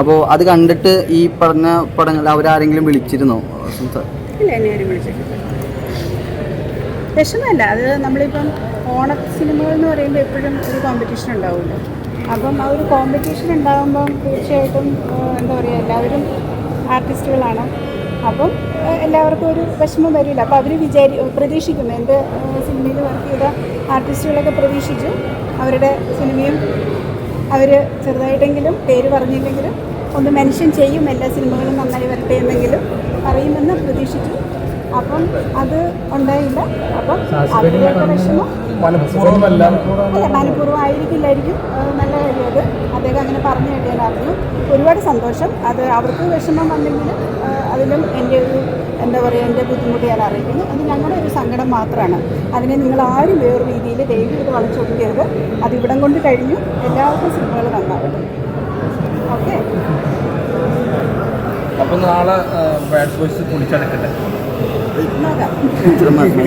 അപ്പോൾ അത് കണ്ടിട്ട് ഈ പറഞ്ഞ പടങ്ങൾ അവരാരെങ്കിലും വിളിച്ചിരുന്നോ? ഇല്ല ആരും വിളിച്ചിട്ടില്ല. വിഷമമല്ല അത് നമ്മളിപ്പം ഓണ സിനിമകൾ എന്ന് പറയുമ്പോൾ എപ്പോഴും ഒരു കോമ്പറ്റീഷൻ ഉണ്ടാവുമല്ലോ. അപ്പം ആ ഒരു കോമ്പറ്റീഷൻ ഉണ്ടാകുമ്പം തീർച്ചയായിട്ടും എന്താ പറയുക എല്ലാവരും ആർട്ടിസ്റ്റുകളാണ് അപ്പം എല്ലാവർക്കും ഒരു വിഷമം വരില്ല. അപ്പോൾ അവർ വിചാരി പ്രതീക്ഷിക്കുന്നു എന്റെ സിനിമയിൽ വർക്ക് ചെയ്ത ആർട്ടിസ്റ്റുകളൊക്കെ പ്രതീക്ഷിച്ചു അവരുടെ സിനിമയും അവർ ചെറുതായിട്ടെങ്കിലും പേര് പറഞ്ഞില്ലെങ്കിലും ഒന്ന് മെൻഷൻ ചെയ്യും എല്ലാ സിനിമകളും നന്നായി വരട്ടെ എന്നെങ്കിലും പറയുമെന്ന് പ്രതീക്ഷിച്ചു. അപ്പം അത് ഉണ്ടായില്ല. അപ്പം അവരുടെ വിഷമം മനഃപൂർവമല്ല അല്ല. മനഃപൂർവം ആയിരിക്കില്ലായിരിക്കും നല്ല കാര്യം അത് അദ്ദേഹം അങ്ങനെ പറഞ്ഞു കേട്ട് ഞാൻ അറിഞ്ഞു ഒരുപാട് സന്തോഷം. അത് അവർക്ക് വിഷമം വന്നെങ്കിലും അതിലും എന്റെ ഒരു എന്താ പറയുക എന്റെ ബുദ്ധിമുട്ട് ഞാൻ അറിയിക്കുന്നു. അത് ഞങ്ങളുടെ ഒരു സങ്കടം മാത്രമാണ്. അതിനെ നിങ്ങൾ ആരും വേറെ രീതിയിൽ ദൈവം ഇത് വളച്ചൊടുക്കരുത് അത് ഇവിടം കൊണ്ട് കഴിഞ്ഞു. എല്ലാവർക്കും സിനിമകൾ നന്നാവട്ടെ. ഓക്കെ? അപ്പം നാളെ ബാഡ് ബോയ്സ് പൊളിച്ചടക്കട്ടെ